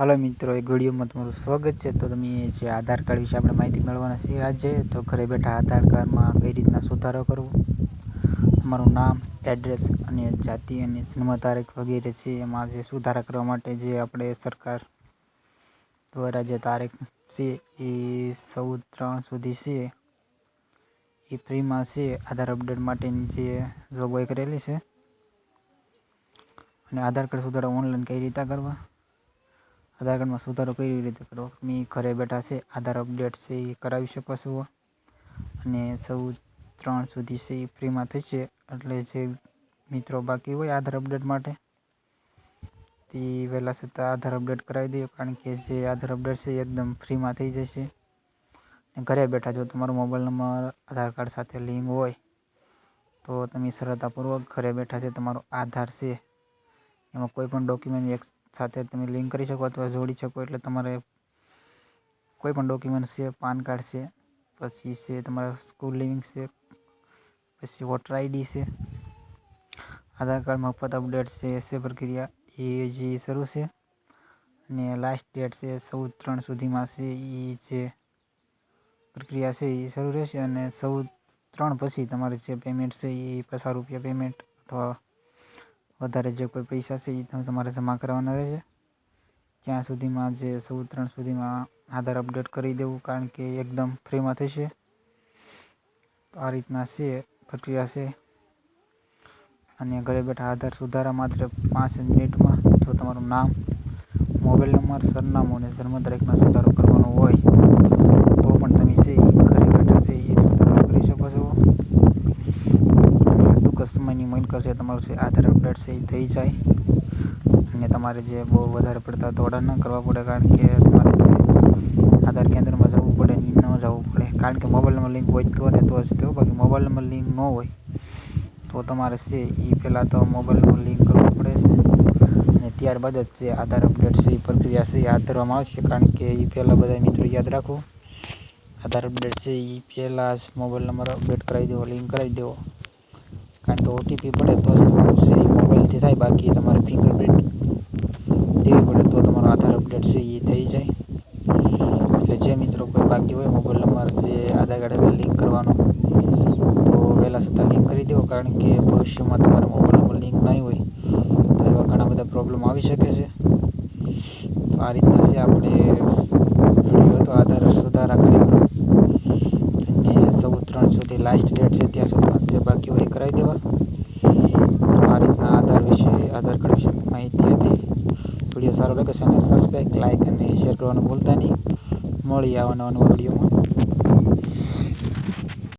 હાલો મિત્રો, એક વિડીયોમાં તમારું સ્વાગત છે. તો તમે જે આધાર કાર્ડ વિશે આપણે માહિતી મેળવવાના છીએ આજે, તો ઘરે બેઠા આધાર કાર્ડમાં કઈ રીતના સુધારો કરવો? તમારું નામ, એડ્રેસ અને જાતિ અને જન્મ તારીખ વગેરે છે, એમાં જે સુધારા કરવા માટે જે આપણે સરકાર દ્વારા જે તારીખ છે, એ ચૌદ ત્રણ સુધી છે. એ ફ્રીમાં છે, આધાર અપડેટ માટેની જે જોગવાઈ કરેલી છે. અને આધાર કાર્ડ સુધારા ઓનલાઈન કઈ રીતે કરવા? આધાર કાર્ડમાં સુધારો કઈ રીતે કરવો? તમે ઘરે બેઠા છે, આધાર અપડેટ છે એ કરાવી શકો છો. અને સૌ ત્રણ સુધી છે એ ફ્રીમાં થશે એટલે જે મિત્રો બાકી હોય આધાર અપડેટ માટે, તે વહેલા છતાં આધાર અપડેટ કરાવી દઈએ કારણ કે જે આધાર અપડેટ છે એ એકદમ ફ્રીમાં થઈ જશે. અને ઘરે બેઠા જો તમારો મોબાઈલ નંબર, આધાર કાર્ડ સાથે લિંક હોય, તો તમે સરળતાપૂર્વક ઘરે બેઠા છે તમારો આધાર છે, એમાં કોઈ પણ ડોક્યુમેન્ટ સાથે તમે લિંક કરી શકો અથવા જોડી શકો એટલે તમારે કોઈ પણ ડોક્યુમેન્ટ છે, પાન કાર્ડ છે, પછી છે તમારા સ્કૂલ લિવિંગ છે, પછી વોટર આઈડી છે, આધાર કાર્ડ મફત અપડેટ છે એસે પ્રક્રિયા એ જે શરૂ છે, અને લાસ્ટ ડેટ છે ચૌદ ત્રણ સુધીમાં છે એ જે પ્રક્રિયા છે એ શરૂ રહેશે અને ચૌદ ત્રણ પછી તમારે જે પેમેન્ટ છે એ પચાસ રૂપિયા પેમેન્ટ અથવા વધારે જે કોઈ પૈસા છે એ તમારે જમા કરવાના રહેશે ત્યાં સુધીમાં જે સૌ ત્રણ સુધીમાં આધાર અપડેટ કરી દેવું, કારણ કે એકદમ ફ્રીમાં થશે. આ રીતના છે, પ્રક્રિયા છે. અને ઘરે બેઠા આધાર સુધારા માત્ર પાંચ મિનિટમાં, જો તમારું નામ, મોબાઈલ નંબર, સરનામું અને જન્મ તારીખમાં સુધારો કરવાનો હોય, તો પણ તમે છે એ ઘરે બેઠા છે એ સુધારો કરી શકો છો અને ટૂંક જ સમયની મદદ કરશે તમારું છે આધાર અપડેટ છે એ થઈ જાય. અને તમારે જે બહુ વધારે પડતા દોડા ન કરવા પડે, કારણ કે તમારે આધાર કેન્દ્રમાં જવું પડે, ને જવું પડે. કારણ કે મોબાઈલ નંબર લિંક હોય તો ને તો જ થયો બાકી મોબાઈલ નંબર લિંક ન હોય તો તમારે છે એ પહેલાં તો મોબાઈલ નંબર લિંક કરવો પડે છે. અને ત્યારબાદ જ જે આધાર અપડેટ છે, એ પ્રક્રિયા છે હાથ ધરવામાં આવશે. કારણ કે એ પહેલાં બધા મિત્રો યાદ રાખો. આધાર અપડેટ છે, એ પહેલાં જ મોબાઈલ નંબર અપડેટ કરાવી દેવો લિંક કરાવી દેવો. કારણ કે ઓટીપી પડે તો જ તમારું છે મોબાઈલથી થાય, બાકી તમારે ફિંગરપ્રિન્ટ દેવી પડે તો તમારો આધાર અપડેટ છે એ થઈ જાય. એટલે જે મિત્રો કોઈ બાકી હોય મોબાઈલ નંબર જે આધાર કાર્ડ હતા લિંક કરવાનો, તો વહેલા છતાં લિંક કરી દેવો, કારણ કે ભવિષ્યમાં તમારો મોબાઈલ નંબર લિંક નહીં હોય, તો એવા ઘણા બધા પ્રોબ્લેમ આવી શકે છે. તો આ રીતના છે આપણે વીડિયો હતો આધાર સુધારા કરી અને ચૌદ ત્રણ લાસ્ટ ડેટ છે, ત્યાં સુધી જે બાકી હોય એ કરાવી દેવા. આ રીતના આધાર વિશે, આધાર કાર્ડ વિશે માહિતી હતી. વીડિયો સારો લાગે છે અને સબસ્ક્રાઈબ લાઇક અને શેર કરવાનું ભૂલતા નહીં. મળી આવવાના નવા વિડીયોમાં.